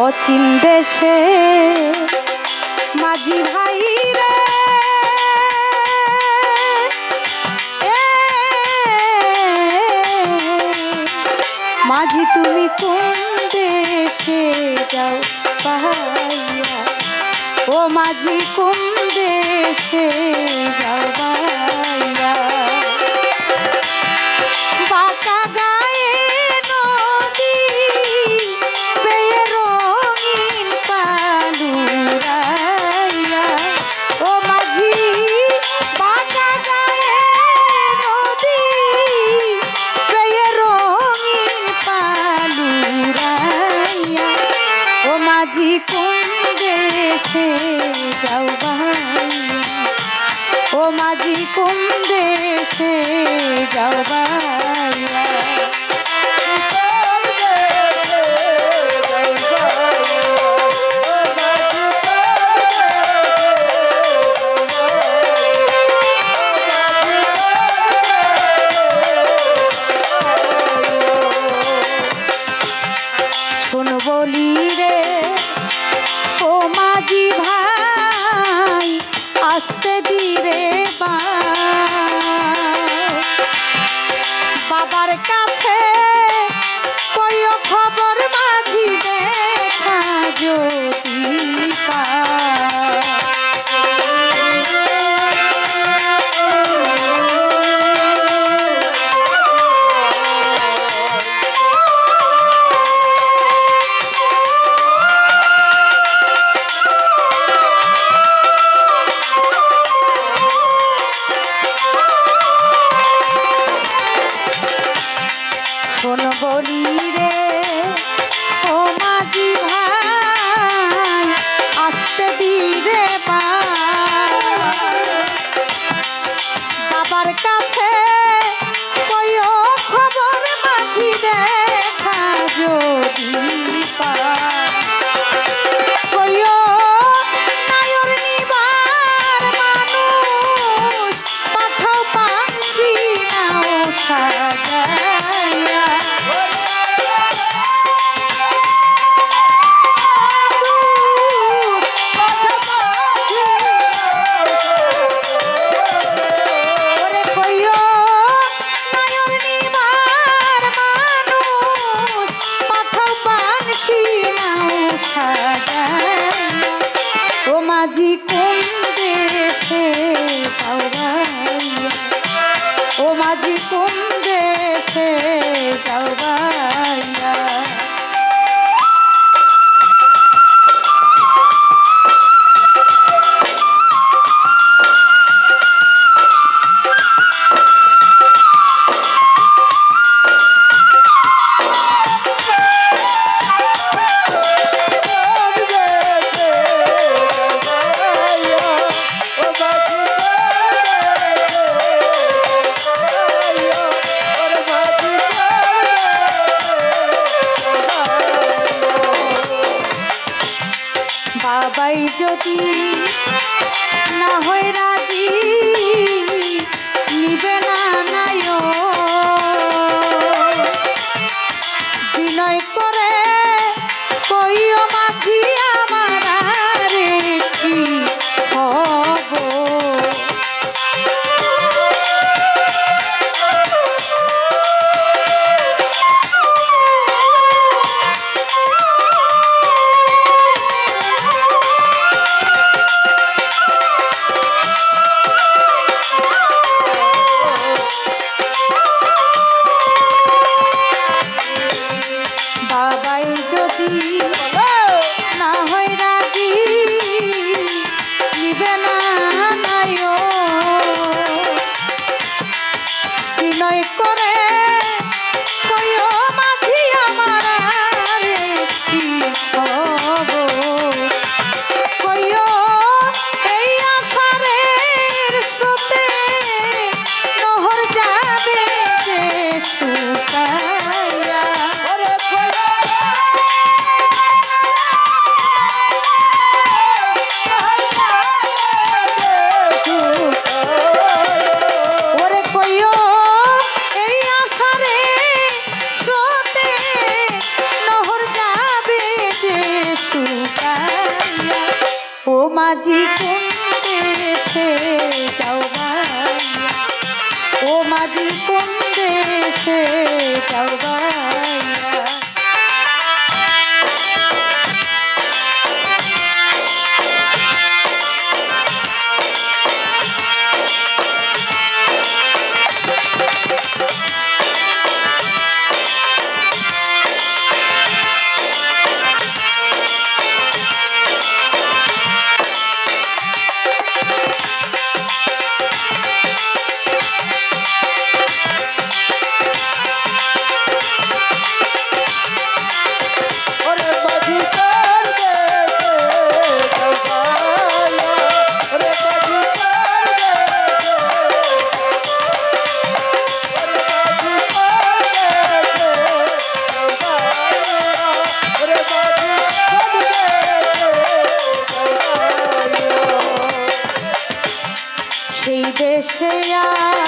অচিন দেশে মাঝি ভাই মাঝি তুমি কোন দেশে যাও পাহাইয়া ও মাঝি কোন দেশে যাও কাছে যাও বাহাই ও মাঝি কোন দেশে যাও বাহাই আজি কোন দেশে যাও যদি না হয় রাজি নিবে না নায় বিনয় কর Thank you. মাঝি কোন দেশে যাও ভাইয়া। ও মাঝি কোন দেশে বসে আ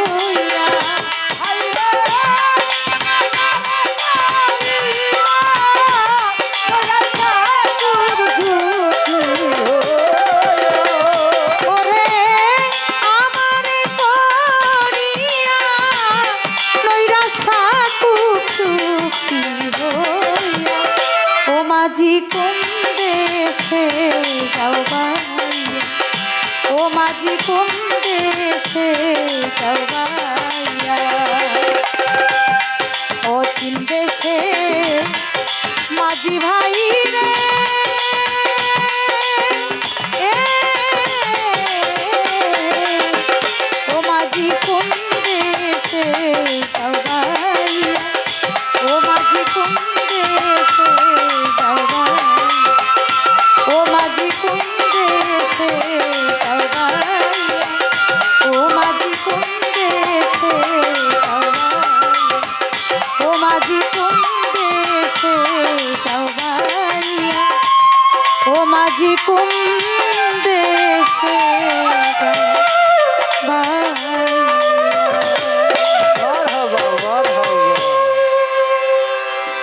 মাঝি কোন দেশে যাও ও মাঝি কোন দেশে যাও আজ কোন দেশে যাও বাড়িয়া? ও মাঝি কোন দেশে